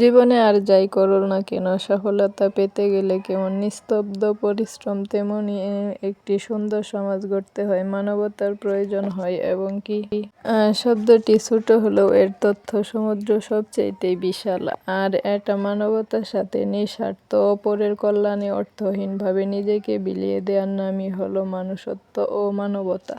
জীবনে আর যাই করো না কেন, সফলতা পেতে গেলে কেমন নিস্তব্ধ পরিশ্রম তেমনই একটি সুন্দর সমাজ গড়তে হয়, মানবতার প্রয়োজন হয় এবং কি শব্দটি ছোট হলেও এর তথ্য সমুদ্র সবচেয়েতেই বিশাল। আর এটা মানবতার সাথে নিঃস্বার্থ, অপরের কল্যাণে অর্থহীনভাবে নিজেকে বিলিয়ে দেওয়ার নামই হলো মানুষত্ব ও মানবতা।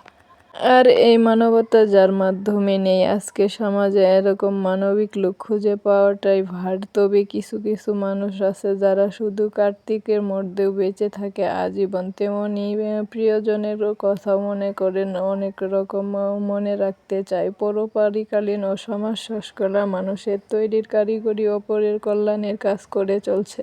আর এই মানবতা যার মাধ্যমে নেই, আজকে সমাজে এরকম মানবিক লোক খুঁজে পাওয়াটাই ভার। তবে কিছু কিছু মানুষ আছে যারা শুধু কার্তিকের মধ্যেও বেঁচে থাকে, আজীবন তেমনি প্রিয়জনের কথা মনে করেন, অনেক রকম মনে রাখতে চায়। পরোপরিকালীন ও সমাজ সংস্কার মানুষের তৈরির কারিগরি অপরের কল্যাণের কাজ করে চলছে।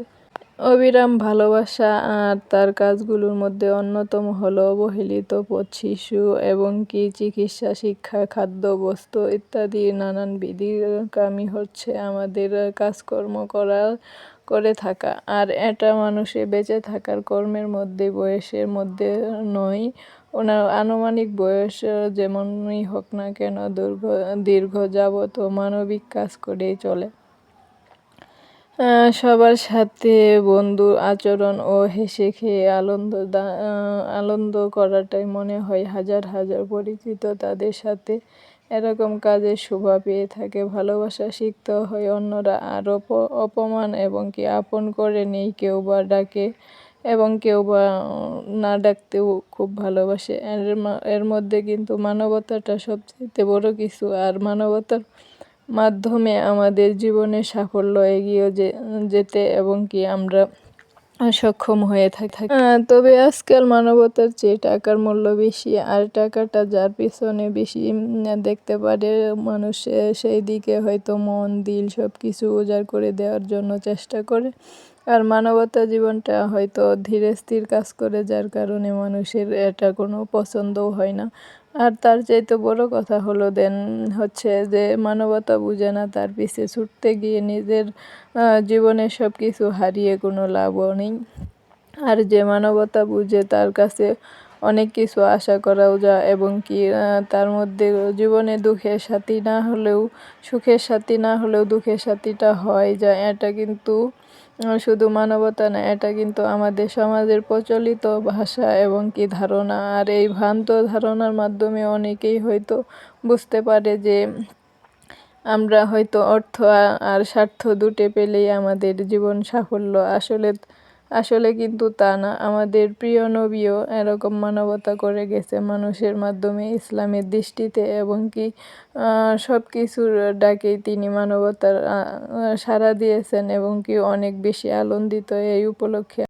অবিরাম ভালোবাসা, আর তার কাজগুলোর মধ্যে অন্যতম হলো অবহেলিত পথ শিশু এবং কি চিকিৎসা, শিক্ষা, খাদ্য বস্ত্র ইত্যাদি নানানবিধি কামই হচ্ছে আমাদের কাজকর্ম করা, করে থাকা। আর এটা মানুষে বেঁচে থাকার কর্মের মধ্যে, বয়সের মধ্যে নয়। ওনার আনুমানিক বয়স যেমনই হোক না কেন দীর্ঘ দীর্ঘ যাবত মানবিক কাজ করেই চলে। সবার সাথে বন্ধু আচরণ ও হেসে খেয়ে আনন্দ আনন্দ করাটাই মনে হয় হাজার হাজার পরিচিত তাদের সাথে। এরকম কাজের শোভা পেয়ে থাকে, ভালোবাসা শিখতে হয় অন্যরা, আর অপমান এবং কি আপন করে নেই কেউ বা ডাকে এবং কেউ বা না ডাকতেও খুব ভালোবাসে। এর এর মধ্যে কিন্তু মানবতাটা সবচেয়ে বড় কিছু, আর মানবতার মাধ্যমে আমাদের জীবনে সাফল্য এগিয়ে যেতে এবং কি আমরা সক্ষম হয়ে থাকি তবে আজকাল মানবতার চেয়ে টাকার মূল্য বেশি আর টাকাটা যার পিছনে বেশি দেখতে পারে মানুষ সেই দিকে হয়তো মন, দিল সব কিছু উজাড় করে দেওয়ার জন্য চেষ্টা করে। আর মানবতা জীবনটা হয়তো ধীরে স্থির কাজ করে, যার কারণে মানুষের এটা কোনো পছন্দও হয় না। আর তার চাইতে বড় কথা হলো দেন হচ্ছে যে মানবতা বুঝে না, তার পিছে ছুটতে গিয়ে নিজের জীবনে সব কিছু হারিয়ে কোনো লাভও নেই। আর যে মানবতা বুঝে তার কাছে অনেক কিছু আশা করাও যায় এবং কি তার মধ্যে জীবনে দুঃখের সাথী না হলেও, সুখের সাথী না হলেও দুঃখের সাথীটা হয় যা এটা কিন্তু শুধু মানবতা না, এটা কিন্তু আমাদের সমাজের প্রচলিত ভাষা এবং কি ধারণা। আর এই ভ্রান্ত ধারণার মাধ্যমে অনেকেই হয়তো বুঝতে পারে যে আমরা হয়তো অর্থ আর স্বার্থ দুটে পেলেই আমাদের জীবন সাফল্য। আসলে আসলে কিন্তু তা না। আমাদের প্রিয় নবীও এরকম মানবতা করে গেছে মানুষের মাধ্যমে ইসলামের দৃষ্টিতে এবং কি সব কিছুর ডাকেই তিনি মানবতার সাড়া দিয়েছেন এবং কি অনেক বেশি আনন্দিত এই উপলক্ষে।